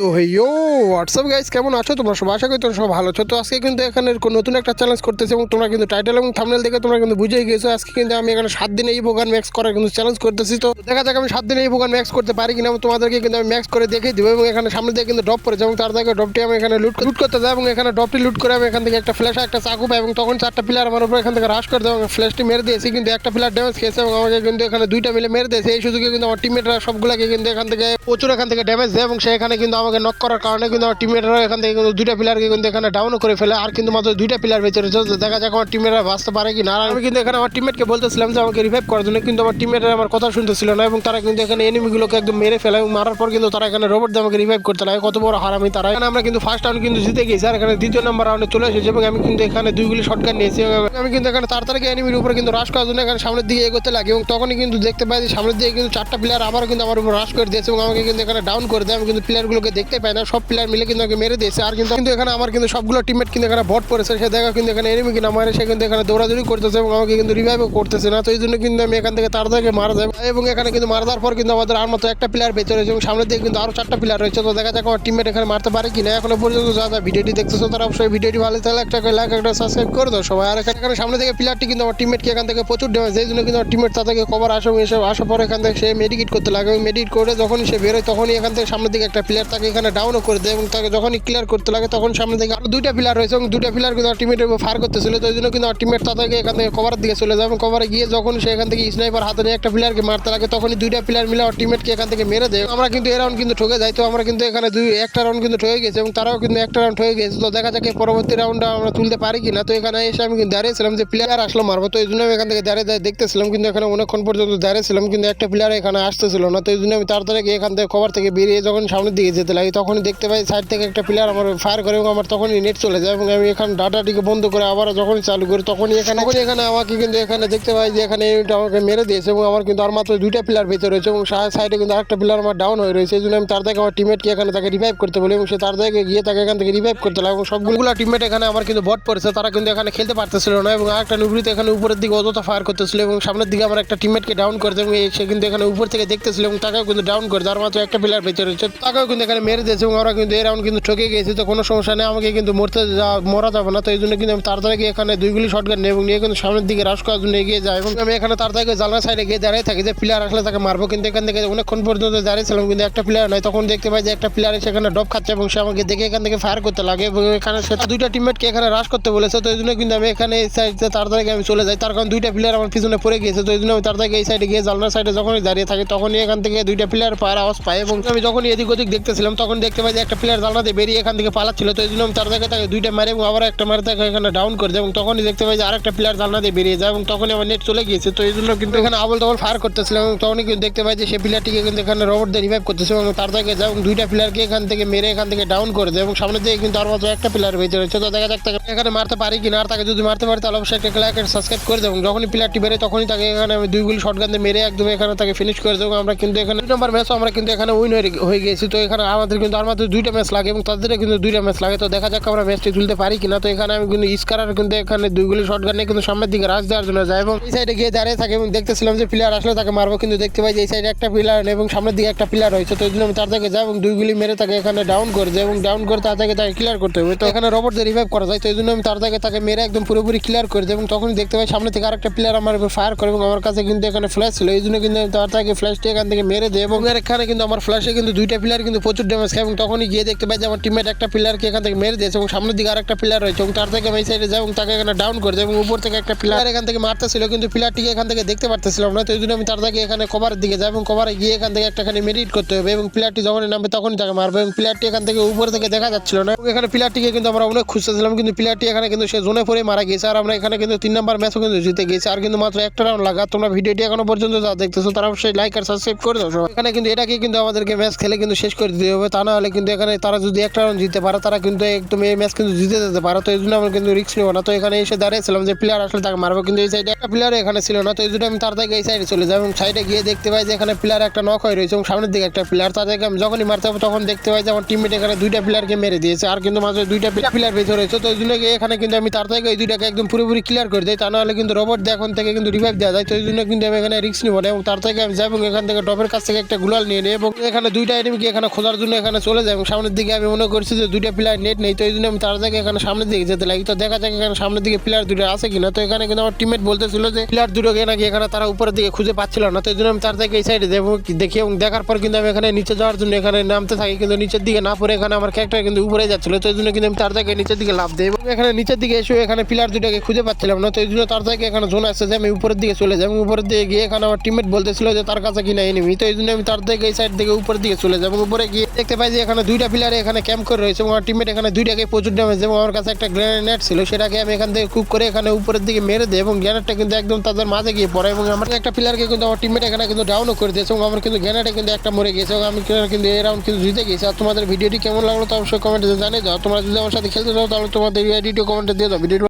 তো হেইও WhatsApp guys কেমন আছো তোমরা সবাই? আশা করি তোমরা সব ভালো আছো। তো আজকে কিন্তু এখানে নতুন একটা চ্যালেঞ্জ করতেছে এবং তোমরা কিন্তু টাইটেল এবং থামনেল দেখে তোমরা কিন্তু বুঝেই গেছো আজকে কিন্তু আমি এখানে সাত দিনে এই ভোগান ম্যাক্স করার কিন্তু চ্যালেঞ্জ করতেছি। তো দেখা যাক আমি সাত দিনে এই ভোগান ম্যাক্স করতে পারি কিনা তোমাদেরকে কিন্তু আমি ম্যাক্স করে দেখিয়ে দিব এবং এখানে সামনে দিয়ে কিন্তু ড্রপ পড়েছে এবং তার থেকে ড্রপটি আমি এখানে লুট লুট করতে যাই এবং এখানে ড্রপটি লুট করে আমি এখান থেকে একটা ফ্ল্যাশ একটা চাকু পাই এবং তখন চারটা প্লেয়ার আমার উপর এখান থেকে রাশ করে দেয় এবং ফ্ল্যাশটি মেরে দিয়েছি। কিন্তু একটা প্লেয়ার ড্যামেজ খেয়েছে এবং আমাকে কিন্তু এখানে দুইটা মিলে মেরে দিয়েছে। এই সুযোগে কিন্তু আমার টিমমেটরা সবগুলোকে কিন্তু এখান থেকে প্রচুর এখান থেকে ড্যামেজ দেয় এবং সেখানে কিন্তু আমাকে নক করার কারণে কিন্তু আমার টিমমেটরা এখান থেকে কিন্তু দুইটা প্লেয়ারকে কিন্তু এখানে ডাউনও করে ফেলে। আর কিন্তু মাত্র দুইটা প্লেয়ার রয়েছে। দেখা যাক আমার টিমমেটরা বাঁচতে পারে কি না আমি কিন্তু এখানে আমার টিমমেটকে বলতেছিলাম যে আমাকে রিভাইভ করার জন্য, কিন্তু আমার টিমমেটরা আমার কথা শুনতেছিল না এবং তারা কিন্তু এখানে এনিমিগুলোকে একদম মেরে ফেলে এবং মারার পর কিন্তু তারা এখানে রোবট দিয়ে আমাকে রিভাইভ করতে লাগে কত বড় হারামি তারা। এখানে আমরা কিন্তু ফার্স্ট রাউন্ড কিন্তু জিতে গেছি আর এখানে দ্বিতীয় নম্বর রাউন্ডে চলে এসেছে এবং আমি কিন্তু এখানে দুইগুলি শটগান নিয়েছি আমি কিন্তু এখানে তাড়াতাড়ি এনিমির উপরে কিন্তু রাশ করার জন্য এখানে সামনের দিকে এগোতে লাগে এবং তখনই কিন্তু দেখতে পাই যে সামনের দিকে কিন্তু চারটা প্লেয়ার আবারও কিন্তু আমার উপর রাশ করে দিয়েছে এবং আমাকে কিন্তু এখানে ডাউন করে দেয় আমি কিন্তু প্লেয়ারগুলোকে দেখতে পাই না, সব প্লেয়ার মিলে কিন্তু মেরে দিয়েছে। আর কিন্তু কিন্তু এখানে আমার কিন্তু সবগুলো টিমমেট কিন্তু এখানে ভট পড়েছে। সে দেখা কিন্তু এখানে এনিমি কিনা মারে, সে কিন্তু এখানে দৌড়াদৌড়ি করতেছে এবং আমাকে কিন্তু রিভাইভও করতেছে না। তো এই জন্য কিন্তু আমি এখান থেকে তাড়াতাড়ি মারা যাই। এবং এখানে কিন্তু মারা দেওয়ার পর কিন্তু আমাদের আর মাত্র একটা প্লেয়ার বেঁচে রয়েছে এবং সামনের দিকে কিন্তু আরও চারটা প্লেয়ার রয়েছে। তো দেখা যাক আমার টিমমেট এখানে মারতে পারে কিনা। এখনও পর্যন্ত যা যা ভিডিওটি দেখতেছো তারা অবশ্যই ভিডিওটি ভালো তাহলে একটা লাইক একটা সাবস্ক্রাইব করে দাও সবাই। আর এখানে সামনে থেকে প্লেয়ারটি কিন্তু আমার টিমমেটকে এখান থেকে প্রচুর ড্যামেজ এই জন্য কিন্তু আমার টিমমেট তাদেরকে কভার আসে এসে আসার পর এখান থেকে সে মেডিকেট করতে লাগে। মেডিকেট করে যখনই সে বেরোয় তখনই এখান থেকে সামনের দিকে একটা প্লেয়ার তাকে এখানে ডাউনও করে দেয় এবং তাকে যখনই ক্লিয়ার করতে লাগে তখন সামনে থেকে আরও দুইটা প্লেয়ার রয়েছে এবং দুইটা প্লেয়ার কিন্তু টিমেটের উপর ফায়ার করতেছিল। তো জন্য কিন্তু টিমেট তাদেরকে এখান থেকে কভারের দিকে চলে যায় এবং কভারে গিয়ে যখন সে এখান থেকে স্নাইপার হাতে নিয়ে একটা প্লেয়ারকে মারতে লাগে, তখনই দুইটা প্লেয়ার মিলে আমার টিমেটকে এখান থেকে মেরে দেয়। আমরা কিন্তু এ রাউন্ড কিন্তু ঠকে যাই, তো আমরা কিন্তু এখানে দুই, একটা রাউন্ড কিন্তু ঠকে গেছে এবং তারাও কিন্তু একটা রাউন্ড হয়ে গেছে। তো দেখা যাক পরবর্তী রাউন্ডটা আমরা তুলতে পারি কিনা। তো এখানে এসে আমি কিন্তু দাঁড়িয়েছিলাম যে প্লেয়ার আসলো মারবো। তো এই জন্য আমি এখান থেকে দাঁড়িয়ে দাঁড়িয়ে দেখতেছিলাম, কিন্তু এখানে অনেকক্ষণ পর্যন্ত দাঁড়িয়েছিলাম, কিন্তু একটা প্লেয়ার এখানে আসতেছিল না। তো এই জন্য আমি তাড়াতাড়ি এখান থেকে কভার থেকে বেরিয়ে যখন সামনের দিকে যেতে লাগি, তখনই দেখতে পাই সাইড থেকে একটা প্লেয়ার আমার ফায়ার করে এবং আমার তখনই নেট চলে যায় এবং আমি এখানে ডাটাটিকে বন্ধ করে আবার যখনই চালু করি তখনই এখানে তখনই এখানে আমাকে কিন্তু এখানে দেখতে পাই যে এখানে এটা আমাকে মেরে দিয়েছে এবং আমার কিন্তু আর মাত্র দুইটা প্লেয়ার বেঁচে রয়েছে এবং সাইডে কিন্তু আরেকটা প্লেয়ার আমার ডাউন হয়ে রয়েছে। এই জন্য আমি তার থেকে আমার টিমমেটকে এখানে তাকে রিভাইভ করতে বলি এবং সে তার থেকে গিয়ে তাকে এখান থেকে রিভাইভ করতে লাগে এবং সবগুলো টিমমেট এখানে আমার কিন্তু বট পড়েছে, তারা কিন্তু এখানে খেলতে পারতেছিল না এবং আরেকটা নুবরিতে এখানে উপরের দিকে অযথা ফায়ার করতেছিল এবং সামনের দিকে আমার একটা টিমমেটকে ডাউন করে দেয় এবং সে কিন্তু এখানে উপর থেকে দেখতেছিল এবং তাকেও কিন্তু ডাউন করে আর মাত্র একটা প্লেয়ার বেঁচে রয়েছে। তাকেও কিন্তু এখানে মেরে দিয়েছে এবং আমরা কিন্তু এই রাউন্ড কিন্তু ঠকে গেছি তো কোনো সমস্যা নেই, আমাকে কিন্তু মরতে যা- মরা যাবে না, তো এই জন্য কিন্তু আমি তাড়াতাড়ি গিয়ে এখানে দুইগুলি শটগান নিই এবং নিয়ে কিন্তু সামনের দিকে রাশ করার জন্য এগিয়ে যাই এবং আমি এখানে তাড়াতাড়ি জানলা সাইডে গিয়ে দাঁড়িয়ে থাকি যে প্লেয়ার আসলে তাকে মারবো, কিন্তু এখান থেকে অনেকক্ষণ পর্যন্ত দাঁড়িয়েছিলাম, কিন্তু একটা প্লেয়ার নাই। তখন দেখতে পাই যে একটা প্লেয়ার সেখানে ডব খাচ্ছে এবং সে আমাকে দেখে এখান থেকে ফায়ার করতে লাগে এবং এখানে সে দুইটা টিমমেটকে এখানে রাশ করতে বলেছে, তো এই জন্য কিন্তু আমি এখানে এই সাইডে তাড়াতাড়ি আমি চলে যাই। তার কারণ দুইটা প্লেয়ার আমার পিছনে পড়ে গিয়েছে, তো এই জন্য আমি তাড়াতাড়ি এই সাইডে গিয়ে জানলার সাইডে যখনই দাঁড়িয়ে থাকি, তখনই এখান থেকে দুইটা প্লেয়ার পায়ের আওয়াজ পাই এবং আমি যখন এদিক ওদিক দেখতেছিলাম তখন দেখতে পাই যে একটা প্লেয়ার জানলাতে বেরিয়ে এখান থেকে পালাচ্ছিল, তো এই জন্য আমি তাড়াতাড়ি তাকে দুইটা মারে এবং আবার একটা মারে তাকে এখানে ডাউন করে দেয় এবং তখনই দেখতে পাই যে আরেকটা প্লেয়ার জানলাতে বেরিয়ে যায় এবং তখনই আমার নেট চলে গিয়েছে। তো এই জন্য কিন্তু এখানে আবল তাবল ফায়ার করতেছিলাম এবং তখনই কিন্তু দেখতে পাই যে সেই প্লেয়ারটিকে কিন্তু এখানে রোবট দিয়ে রিভাইভ করতেছে এবং তার থেকে যায় এবং দুইটা প্লেয়ারকে এখান থেকে মেরে এখান থেকে ডাউন করে দেয় এবং সামনে থেকে কিন্তু আর মাত্র একটা প্লেয়ার বেঁচে রয়েছে। তো দেখা যাক তাকে এখানে মারতে পারি কিনা, আর তাকে যদি মারতে পারি তাহলে অবশ্যই একটা লাইক সাবস্ক্রাইব করে দেবো যখনই প্লেয়ারটি বেরোয় তখনই তাকে এখানে আমি দুই গুলি শটগান দিয়ে মেরে একদম এখানে তাকে ফিনিশ করে দেবো আমরা কিন্তু এখানে দুই নম্বর ম্যাচও আমরা কিন্তু এখানে উইন হয়ে গেছি তো এখানে আমাদের কিন্তু আর মাত্র দুইটা ম্যাচ লাগে এবং তাদেরও কিন্তু দুইটা ম্যাচ লাগে। তো দেখা যাক আমরা ম্যাচটি তুলতে পারি কিনা। তো এখানে আমি কিন্তু ইস্কারার কিন্তু এখানে দুইগুলি শটগান নিয়ে কিন্তু সামনের দিকে রাশ দেওয়ার জন্য যায় এবং এই সাইডে গিয়ে দাঁড়িয়ে থাকে এবং দেখতেছিলাম যে প্লেয়ার আসলে তাকে মারবো, কিন্তু দেখতে পাই যে এই সাইডে একটা প্লেয়ার এবং সামনের দিকে একটা প্লেয়ার রয়েছে। তো এই জন্য আমি তার থেকে যাই এবং দুইগুলি মেরে তাকে এখানে ডাউন করে দেয় এবং ডাউন করে তার থেকে তাকে ক্লিয়ার করতে হবে। তো এখানে রোবট দিয়ে রিভাইভ করা যায়। তো এই জন্য আমি তার থেকে তাকে মেরে একদম পুরোপুরি ক্লিয়ার করে দিই এবং তখন দেখতে পাই সামনে থেকে আরেকটা প্লেয়ার আমার উপর ফায়ার করে এবং আমার কাছে কিন্তু এখানে ফ্ল্যাশ ছিল। এই জন্য কিন্তু আমি তার থেকে ফ্ল্যাশটি এখান থেকে মেরে দেয় এবং এখানে কিন্তু আমার ফ্ল্যাশে কিন্তু দুইটা প্লেয়ার কিন্তু প্রচুর ড্যামেজ এবং তখনই গিয়ে দেখতে পাই যে আমার টিমমেট একটা প্লেয়ারকে এখান থেকে মেরে দিয়েছে এবং সামনের দিকে আরেকটা প্লেয়ার রয়েছে এবং তার থেকে আমি সাইডে যাই এবং তাকে এখানে ডাউন করে এবং উপর থেকে একটা প্লেয়ার এখান থেকে মারতেছিল কিন্তু প্লেয়ারটিকে এখান থেকে দেখতে পারতেছিলাম না, তো এই জন্য আমি তার থেকে এখানে কভারের দিকে যাই এবং কভারে গিয়ে এখান থেকে একটা এখানে মেডিট করতে হবে এবং প্লেয়ারটি যখনই নামবে তখনই তাকে মারবে এবং প্লেয়ারটি এখান থেকে উপর থেকে দেখা যাচ্ছিল না এখানে প্লেয়ারটিকে কিন্তু আমরা অনেক খুঁজতেছিলাম কিন্তু প্লেয়ারটি এখানে কিন্তু সে জোনে পরে মারা গেছে আর আমরা এখানে কিন্তু তিন নম্বর ম্যাচও কিন্তু জিতে গেছি আর কিন্তু মাত্র একটা রাউন্ড লাগা, তোমরা ভিডিওটি এখনও পর্যন্ত যা দেখতেছো তারা অবশ্যই লাইক আর সাবস্ক্রাইব করে দাও এখানে কিন্তু এটাকে কিন্তু আমাদেরকে ম্যাচ খেলে কিন্তু শেষ করে দিতে হবে। তা না হলে কিন্তু এখানে তারা যদি একটা রাউন্ড জিতে পারে, তারা কিন্তু একদম এই ম্যাচ কিন্তু জিতে যেতে পারে, তো এই জন্য আমরা কিন্তু রিক্স নেব না। তো এখানে এসে দাঁড়িয়েছিলাম যে প্লেয়ার আসলে তাকে মারবো, কিন্তু এই সাইডে একটা প্লেয়ার এখানে ছিল না, তো এই জন্য আমি তার থেকে এই সাইডে চলে যাই এবং সাইডে গিয়ে দেখতে পাই যে এখানে প্লেয়ার একটা নক হয়ে রয়েছে এবং সামনের দিকে একটা প্লেয়ার তাদেরকে আমি যখনই মারতে হবে তখন দেখতে পাই যে আমার টিমমেট এখানে দুইটা প্লেয়ারকে মেরে দিয়েছে, আর কিন্তু মাঝে দুইটা প্লেয়ার বেঁচে রয়েছে, তো এই জন্য এখানে কিন্তু আমি তার থেকে এই দুইটাকে একদম পুরোপুরি ক্লিয়ার করে দিই, তা নাহলে কিন্তু রোবট দিয়ে এখন থেকে কিন্তু রিভাইভ দেওয়া যায়, তো এই জন্য কিন্তু আমি এখানে রিক্স নিব না এবং তার থেকে আমি যাই এবং এখান থেকে টপের কাছ থেকে একটা গুলাল নিয়ে নিই এবং এখানে দুইটা এনিমিকে এখানে খোঁজার জন্য জন্য এখানে চলে যাই এবং সামনের দিকে আমি মনে করছি যে দুইটা প্লেয়ার নেট নেই, তো এই জন্য আমি তার থেকে এখানে সামনের দিকে যেতে লাগি। তো দেখা যাক এখানে সামনের দিকে প্লেয়ার দুটো আছে কিনা। তো এখানে কিন্তু আমার টিমমেট বলতেছিল যে প্লেয়ার দুটোকে নাকি এখানে তারা উপরের দিকে খুঁজে পাচ্ছিল না। তো এই জন্য আমি তার থেকে এই সাইডে যাব দেখি এবং দেখার পর কিন্তু আমি এখানে নিচে যাওয়ার জন্য এখানে নামতে থাকি। কিন্তু নিচের দিকে না পড়ে এখানে আমার ক্যারেক্টার কিন্তু উপরে যাচ্ছিল। তো এই জন্য কিন্তু আমি তার থেকে নিচের দিকে লাভ দেই এবং এখানে নিচের দিকে এসে এখানে প্লেয়ার দুটাকে খুঁজে পাচ্ছিলাম না। তো এই জন্য তার থেকে এখানে জোন আসছে যে আমি উপরের দিকে চলে যাই এবং উপরের দিকে গিয়ে এখানে আমার টিমমেট বলতেছিল যে তার কাছে কিনা এনিমি তো এই জন্য আমি তার থেকে এই সাইড থেকে উপরের দিকে চলে যাই এবং উপরে গিয়ে দেখতে পাই যে এখানে দুইটা প্লেয়ার এখানে ক্যাম্প করে রয়েছে এবং আমার টিমমেট এখানে দুইটাকে প্রচুর ড্যামেজ এবং আমার কাছে একটা গ্রেনেড ছিল। সেটাকে আমি এখান থেকে কুক করে এখানে উপরের দিকে মেরে দিই এবং গ্রেনেডটা কিন্তু একদম তাদের মাঝে গিয়ে পড়ে এবং আমার একটা প্লেয়ারকে কিন্তু আমার টিমমেট এখানে কিন্তু ডাউনও করে দিয়েছে এবং আমার কিন্তু গ্রেনেডে কিন্তু একটা মরে গেছে এবং আমি কিন্তু এই রাউন্ড কিন্তু জিতে গেছি আর তোমাদের ভিডিওটি কেমন লাগল তো অবশ্যই কমেন্টে জানিয়ে দাও। তোমরা যদি আমার সাথে খেলতে চাও তাহলে তোমাদের আইডিটিও কমেন্টে দিয়ে দাও। ভিডিও